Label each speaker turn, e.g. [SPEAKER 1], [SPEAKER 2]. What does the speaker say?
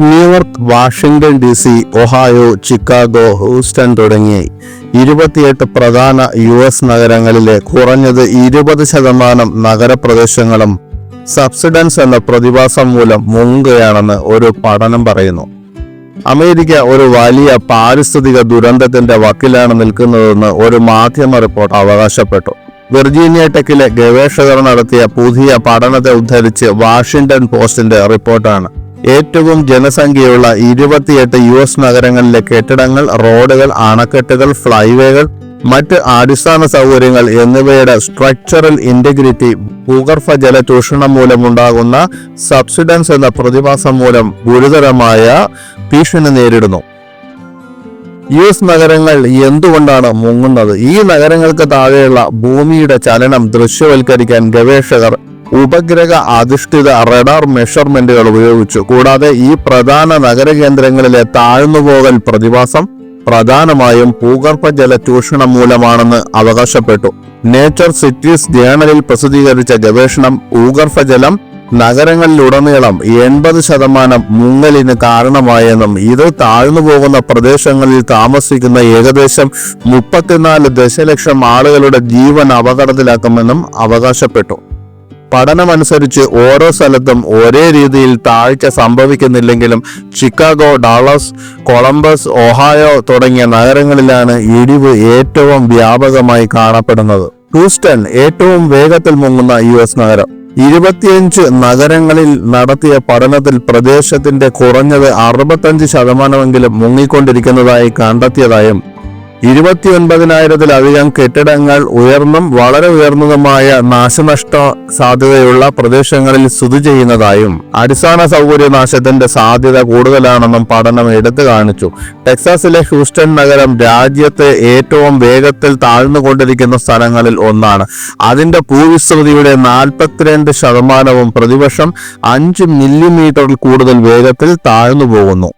[SPEAKER 1] New York Washington D C Ohio Chicago Houston തുടങ്ങി ഇരുപത്തിയെട്ട് പ്രധാന യു എസ് നഗരങ്ങളിലെ കുറഞ്ഞത് ഇരുപത് ശതമാനം നഗരപ്രദേശങ്ങളും സബ്സിഡൻസ് എന്ന പ്രതിഭാസം മൂലം മുങ്ങുകയാണെന്ന് ഒരു പഠനം പറയുന്നു. അമേരിക്ക ഒരു വലിയ പാരിസ്ഥിതിക ദുരന്തത്തിന്റെ വക്കിലാണ് നിൽക്കുന്നതെന്ന് ഒരു മാധ്യമ റിപ്പോർട്ട് അവകാശപ്പെട്ടു. വെർജീനിയ ടെക്കിലെ ഗവേഷകർ നടത്തിയ പുതിയ പഠനത്തെ ഉദ്ധരിച്ച് വാഷിംഗ്ടൺ പോസ്റ്റിന്റെ റിപ്പോർട്ടാണ്. ഏറ്റവും ജനസംഖ്യയുള്ള ഇരുപത്തിയെട്ട് യു എസ് നഗരങ്ങളിലെ കെട്ടിടങ്ങൾ റോഡുകൾ അണക്കെട്ടുകൾ ഫ്ലൈവേകൾ മറ്റ് അടിസ്ഥാന സൗകര്യങ്ങൾ എന്നിവയുടെ സ്ട്രക്ചറൽ ഇന്റഗ്രിറ്റി ഭൂഗർഭ ജല ചൂഷണം മൂലമുണ്ടാകുന്ന സബ്സിഡൻസ് എന്ന പ്രതിഭാസം മൂലം ഗുരുതരമായ ഭീഷണി നേരിടുന്നു. യു എസ് നഗരങ്ങൾ എന്തുകൊണ്ടാണ് മുങ്ങുന്നത്? ഈ നഗരങ്ങൾക്ക് താഴെയുള്ള ഭൂമിയുടെ ചലനം ദൃശ്യവൽക്കരിക്കാൻ ഗവേഷകർ ഉപഗ്രഹ അധിഷ്ഠിത റഡാർ മെഷർമെന്റുകൾ ഉപയോഗിച്ചു. കൂടാതെ ഈ പ്രധാന നഗരകേന്ദ്രങ്ങളിലെ താഴ്ന്നുപോകൽ പ്രതിഭാസം പ്രധാനമായും ഭൂഗർഭജല ചൂഷണം മൂലമാണെന്ന് അവകാശപ്പെട്ടു. നേച്ചർ സിറ്റീസ് ജേണലിൽ പ്രസിദ്ധീകരിച്ച ഗവേഷണം ഭൂഗർഭജലം നഗരങ്ങളിലുടനീളം എൺപത് ശതമാനം മുങ്ങലിന് കാരണമായെന്നും ഇത് താഴ്ന്നു പോകുന്ന പ്രദേശങ്ങളിൽ താമസിക്കുന്ന ഏകദേശം മുപ്പത്തിനാല് ദശലക്ഷം ആളുകളുടെ ജീവൻ അപകടത്തിലാക്കുമെന്നും അവകാശപ്പെട്ടു. പഠനമനുസരിച്ച് ഓരോ സ്ഥലത്തും ഒരേ രീതിയിൽ താഴ്ച സംഭവിക്കുന്നില്ലെങ്കിലും ചിക്കാഗോ ഡാളസ് കൊളംബസ് ഒഹായോ തുടങ്ങിയ നഗരങ്ങളിലാണ് ഇടിവ് ഏറ്റവും വ്യാപകമായി കാണപ്പെടുന്നത്. ഹൂസ്റ്റൺ ഏറ്റവും വേഗത്തിൽ മുങ്ങുന്ന യു എസ് നഗരം. ഇരുപത്തിയഞ്ച് നഗരങ്ങളിൽ നടത്തിയ പഠനത്തിൽ പ്രദേശത്തിന്റെ കുറഞ്ഞത് അറുപത്തഞ്ച് ശതമാനമെങ്കിലും മുങ്ങിക്കൊണ്ടിരിക്കുന്നതായി കണ്ടെത്തിയതായും ഇരുപത്തിയൊൻപതിനായിരത്തിലധികം കെട്ടിടങ്ങൾ ഉയർന്നും വളരെ ഉയർന്നതുമായ നാശനഷ്ട സാധ്യതയുള്ള പ്രദേശങ്ങളിൽ സ്ഥിതി ചെയ്യുന്നതായും അടിസ്ഥാന സൗകര്യ നാശത്തിന്റെ സാധ്യത കൂടുതലാണെന്നും പഠനം എടുത്തു കാണിച്ചു. ടെക്സാസിലെ ഹ്യൂസ്റ്റൺ നഗരം രാജ്യത്തെ ഏറ്റവും വേഗത്തിൽ താഴ്ന്നുകൊണ്ടിരിക്കുന്ന സ്ഥലങ്ങളിൽ ഒന്നാണ്. അതിന്റെ ഭൂവിസ്തൃതിയുടെ നാൽപ്പത്തിരണ്ട് ശതമാനവും പ്രതിവർഷം അഞ്ച് മില്ലിമീറ്ററിൽ കൂടുതൽ വേഗത്തിൽ താഴ്ന്നു പോകുന്നു